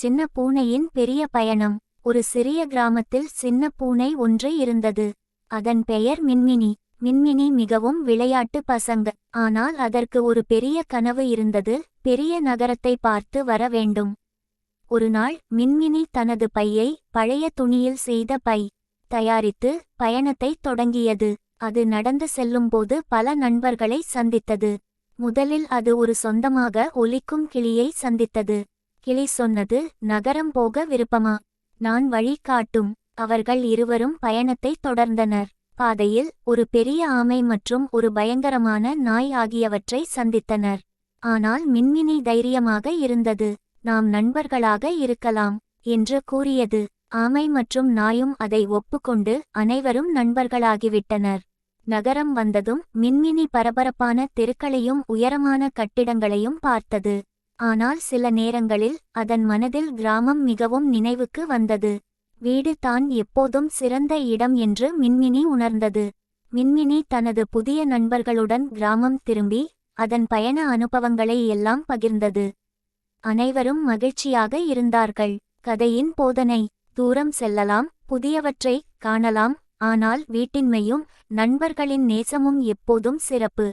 சின்ன பூனையின் பெரிய பயணம். ஒரு சிறிய கிராமத்தில் சின்ன பூனை ஒன்று இருந்தது. அதன் பெயர் மின்மினி. மின்மினி மிகவும் விளையாட்டு பசங்க. ஆனால் அதற்கு ஒரு பெரிய கனவு இருந்தது. பெரிய நகரத்தை பார்த்து வர வேண்டும். ஒரு நாள் மின்மினி தனது பையை பழைய துணியில் செய்த பை தயாரித்து பயணத்தை தொடங்கியது. அது நடந்து செல்லும்போது பல நண்பர்களை சந்தித்தது. முதலில் அது ஒரு சொந்தமாக ஒலிக்கும் கிளியை சந்தித்தது. கிளி சொன்னது நகரம் போக விருப்பமா? நான் வழி காட்டும். அவர்கள் இருவரும் பயணத்தை தொடர்ந்தனர். பாதையில் ஒரு பெரிய ஆமை மற்றும் ஒரு பயங்கரமான நாய் ஆகியவற்றை சந்தித்தனர். ஆனால் மின்மினி தைரியமாக இருந்தது நாம் நண்பர்களாக இருக்கலாம் என்று கூறியது. ஆமை மற்றும் நாயும் அதை ஒப்புக்கொண்டு அனைவரும் நண்பர்களாகிவிட்டனர். நகரம் வந்ததும் மின்மினி பரபரப்பான தெருக்களையும் உயரமான கட்டிடங்களையும் பார்த்தது. ஆனால் சில நேரங்களில் அதன் மனதில் கிராமம் மிகவும் நினைவுக்கு வந்தது. வீடு தான் எப்போதும் சிறந்த இடம் என்று மின்மினி உணர்ந்தது. மின்மினி தனது புதிய நண்பர்களுடன் கிராமம் திரும்பி அதன் பயண அனுபவங்களை எல்லாம் பகிர்ந்தது. அனைவரும் மகிழ்ச்சியாக இருந்தார்கள். கதையின் போதனை தூரம் செல்லலாம் புதியவற்றை காணலாம் ஆனால் வீட்டின்மையும் நண்பர்களின் நேசமும் எப்போதும் சிறப்பு.